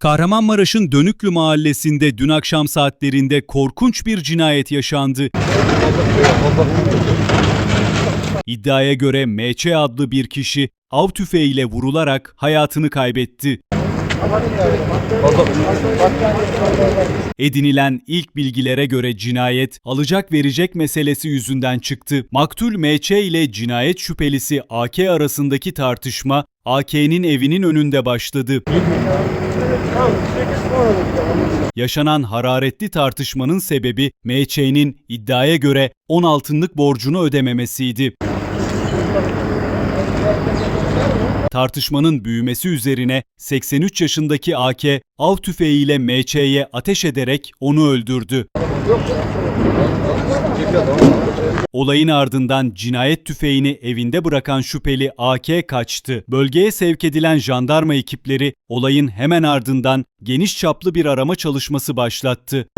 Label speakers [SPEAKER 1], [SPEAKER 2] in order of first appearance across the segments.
[SPEAKER 1] Kahramanmaraş'ın Dönüklü mahallesinde dün akşam saatlerinde korkunç bir cinayet yaşandı. İddiaya göre MC adlı bir kişi av tüfeğiyle vurularak hayatını kaybetti. Edinilen ilk bilgilere göre cinayet alacak verecek meselesi yüzünden çıktı. Maktul MC ile cinayet şüphelisi AK arasındaki tartışma AK'nin evinin önünde başladı. Yaşanan hararetli tartışmanın sebebi MÇ'nin iddiaya göre 10 altınlık borcunu ödememesiydi. Tartışmanın büyümesi üzerine 83 yaşındaki AK av tüfeğiyle MÇ'ye ateş ederek onu öldürdü. Olayın ardından cinayet tüfeğini evinde bırakan şüpheli AK kaçtı. Bölgeye sevk edilen jandarma ekipleri olayın hemen ardından geniş çaplı bir arama çalışması başlattı.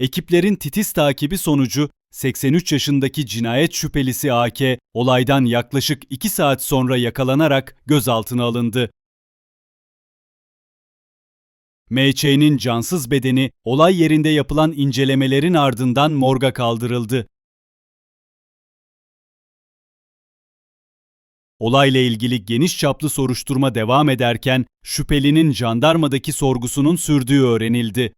[SPEAKER 1] Ekiplerin titiz takibi sonucu 83 yaşındaki cinayet şüphelisi AK olaydan yaklaşık 2 saat sonra yakalanarak gözaltına alındı. MÇ'nin cansız bedeni olay yerinde yapılan incelemelerin ardından morga kaldırıldı. Olayla ilgili geniş çaplı soruşturma devam ederken şüphelinin jandarmadaki sorgusunun sürdüğü öğrenildi.